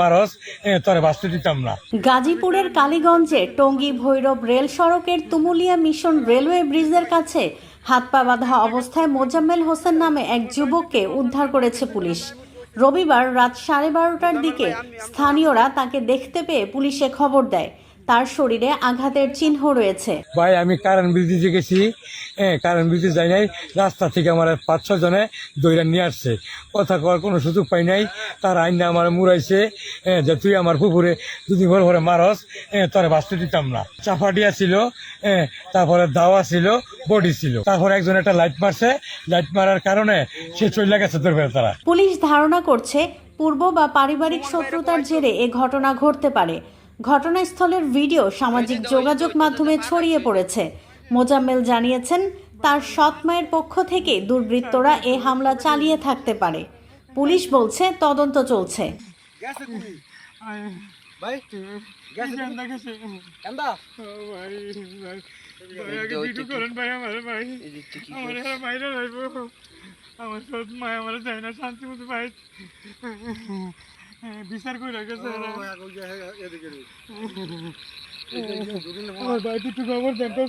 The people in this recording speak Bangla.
মারস তরে দিতাম না। গাজীপুরের কালীগঞ্জে টঙ্গী ভৈরব রেল সড়কের তুমুলিয়া মিশন রেলওয়ে ব্রিজের কাছে হাত পা বাঁধা অবস্থায় মোজাম্মেল হোসেন নামে এক যুবককে উদ্ধার করেছে পুলিশ। রবিবার রাত সাড়ে বারোটার দিকে স্থানীয়রা তাকে দেখতে পেয়ে পুলিশে খবর দেয়। তার শরীরে আঘাতের চিহ্ন রয়েছে। ভাই আমি কারণ ব্রিজে গেছি। হ্যাঁ কারেন্ট ব্রিজে যাই নাই। রাস্তা থেকে আমার পাঁচ ছ জনে দইরা নিয়ে আসছে। কথা কওয়ার কোনো সুযোগ পাই নাই। তার আইন আমার মুড়াইছে। হ্যাঁ, যে তুই আমার পুকুরে দুদিন ঘরে ঘরে মারস হ্যাঁ, তোরে বাঁচতে দিতাম না। চাপাটিয়া ছিল হ্যাঁ, তারপরে দাওয়া ছিল বডি ছিল। তারপরে একজন একটা লাইট মারছে। লাইট মারার কারণে সে চলে গেছে তোর তারা। পুলিশ ধারণা করছে পূর্ব বা পারিবারিক শত্রুতার জেরে এ ঘটনা ঘটতে পারে। ঘটনাস্থলের ভিডিও সামাজিক যোগাযোগ মাধ্যমে ছড়িয়ে পড়েছে। মোজাম্মেল জানিয়েছেন তার সৎ মায়ের পক্ষ থেকে দুর্বৃত্তরা এ হামলা চালিয়ে থাকতে পারে। পুলিশ বলছে তদন্ত চলছে। আমার সৎ মা আমার চাই না শান্তি মতো ভাই। বিচার করে গেছে ভাই একটু খবর দেন করে